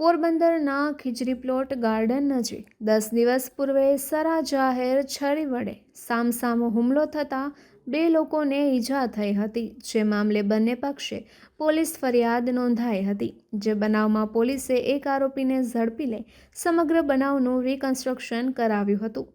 પોરબંદરના ખીજરી plot garden નજીક દસ દિવસ પૂર્વે સરા જાહેર છરી વડે સામસામો હુમલો થતાં બે લોકોને ઈજા થઈ હતી, જે મામલે બંને પક્ષે પોલીસ ફરિયાદ નોંધાઈ હતી, જે બનાવમાં પોલીસે એક આરોપીને ઝડપી લઈ સમગ્ર બનાવનું રિકન્સ્ટ્રક્શન કરાવ્યું હતું.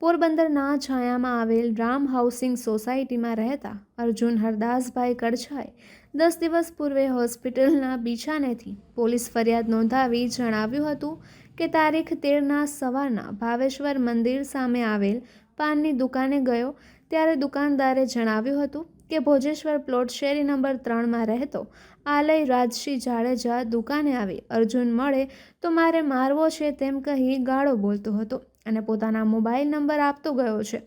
પોરબંદરના છાયામાં આવેલ રામ હાઉસિંગ સોસાયટીમાં રહેતા અર્જુન હરદાસભાઈ કડછાએ દસ દિવસ પૂર્વે હોસ્પિટલના બીછાનેથી પોલીસ ફરિયાદ નોંધાવી જણાવ્યું હતું કે તારીખ તેરના સવારના ભાવેશ્વર મંદિર સામે આવેલ પાનની દુકાને ગયો ત્યારે દુકાનદારે જણાવ્યું હતું કે ભોજેશ્વર પ્લોટ શેરી નંબર ત્રણમાં રહેતો આલય રાજસિંહ જાડેજા દુકાને આવી અર્જુન મળે તો મારે મારવો છે તેમ કહી ગાળો બોલતો હતો. અને પોતાના મોબાઈલ નંબર આપતો ગયો છે.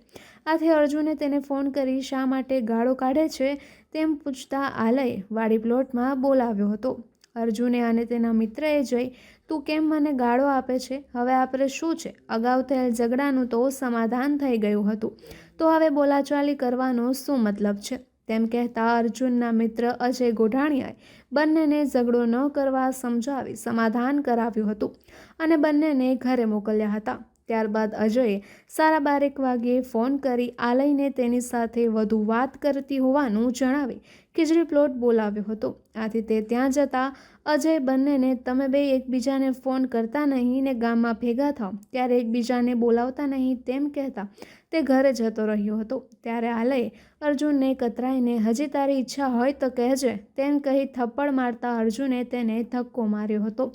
આથી અર્જુને તેને ફોન કરી શા માટે ગાળો કાઢે છે તેમ પૂછતા આલયે વાડી પ્લોટમાં બોલાવ્યો હતો. અર્જુને અને તેના મિત્રએ જઈ, તું કેમ મને ગાળો આપે છે? હવે આપણે શું છે? અગાઉ થયેલ ઝઘડાનું તો સમાધાન થઈ ગયું હતું. તો હવે બોલાચાલી કરવાનો શું મતલબ છે? તેમ કહેતા અર્જુનના મિત્ર અજય ગોઢાણીયાએ બંનેને ઝઘડો ન કરવા સમજાવી સમાધાન કરાવ્યું હતું અને બંનેને ઘરે મોકલ્યા હતા. ત્યારબાદ અજયે સાડા બારેક વાગ્યે ફોન કરી આલયને તેની સાથે વધુ વાત કરતી હોવાનું જણાવી ખીજડી પ્લોટ બોલાવ્યો હતો. આથી તે ત્યાં જતા અજય બંનેને તમે બે એકબીજાને ફોન કરતા નહીં ને ગામમાં ભેગા થાવ, ત્યારે એકબીજાને બોલાવતા નહીં તેમ કહેતા તે ઘરે જતો રહ્યો હતો. ત્યારે આલયે અર્જુનને કતરાઈને, હજી તારી ઈચ્છા હોય તો કહેજે, તેમ કહી થપ્પડ મારતા અર્જુને તેને ધક્કો માર્યો હતો.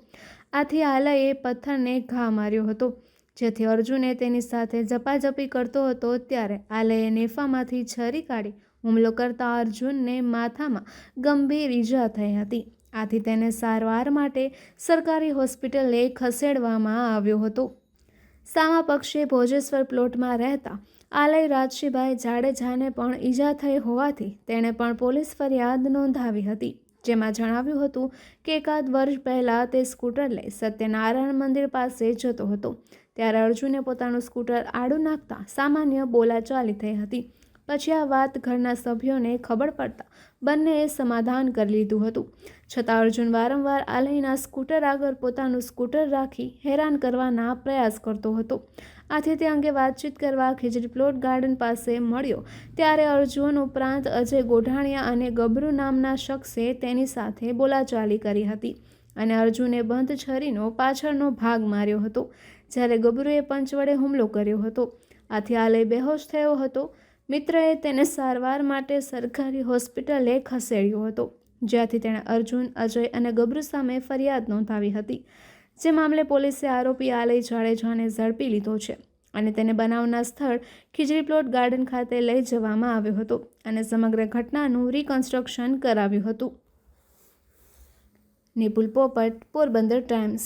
આથી આલયે પથ્થરને ઘા માર્યો હતો. જેથી અર્જુને તેની સાથે ઝપાઝપી કરતો હતો ત્યારે આલયે નેફામાંથી છરી કાઢી હુમલો કરતા અર્જુનને માથામાં ગંભીર ઈજા થઈ હતી. આથી તેને સારવાર માટે સરકારી હોસ્પિટલે ખસેડવામાં આવ્યો હતો. સામા પક્ષે ભોજેશ્વર પ્લોટમાં રહેતા આલય રાજશીભાઈ જાડેજાને પણ ઈજા થઈ હોવાથી તેણે પણ પોલીસ ફરિયાદ નોંધાવી હતી. જેમાં જણાવ્યું હતું કે એકાદ વર્ષ પહેલાં તે સ્કૂટર લઈ સત્યનારાયણ મંદિર પાસે જતો હતો. ત્યારે અર્જુને પોતાનું સ્કૂટર આડું નાખતા સામાન્ય બોલાચાલી થઈ હતી. પછી આ વાત ઘરના સભ્યોને ખબર પડતા બંનેએ સમાધાન કરી લીધું હતું. છતાં અર્જુન વારંવાર આલયના સ્કૂટર આગળ પોતાનું સ્કૂટર રાખી હેરાન કરવાના પ્રયાસ કરતો હતો. આથી તે અંગે વાતચીત કરવા ખીજડી પ્લોટ ગાર્ડન પાસે મળ્યો. ત્યારે અર્જુન ઉપરાંત અજય ગોઢાણિયા અને ગબરુ નામના શખ્સે તેની સાથે બોલાચાલી કરી હતી અને અર્જુને બંધ છરીનો પાછળનો ભાગ માર્યો હતો, જ્યારે ગબરુએ પંચ વડે હુમલો કર્યો હતો. આથી આલય બેહોશ થયો હતો. મિત્રએ તેને સારવાર માટે સરકારી હોસ્પિટલે ખસેડ્યો હતો, જ્યાંથી તેણે અર્જુન, અજય અને ગબરુ સામે ફરિયાદ નોંધાવી હતી. જે મામલે પોલીસે આરોપી આલય જાડેજાને ઝડપી લીધો છે અને તેને બનાવના સ્થળ ખીજડી પ્લોટ ગાર્ડન ખાતે લઈ જવામાં આવ્યો હતો અને સમગ્ર ઘટનાનું રિકન્સ્ટ્રક્શન કરાવ્યું હતું. નિપુલ પોપટ, પોરબંદર ટાઈમ્સ.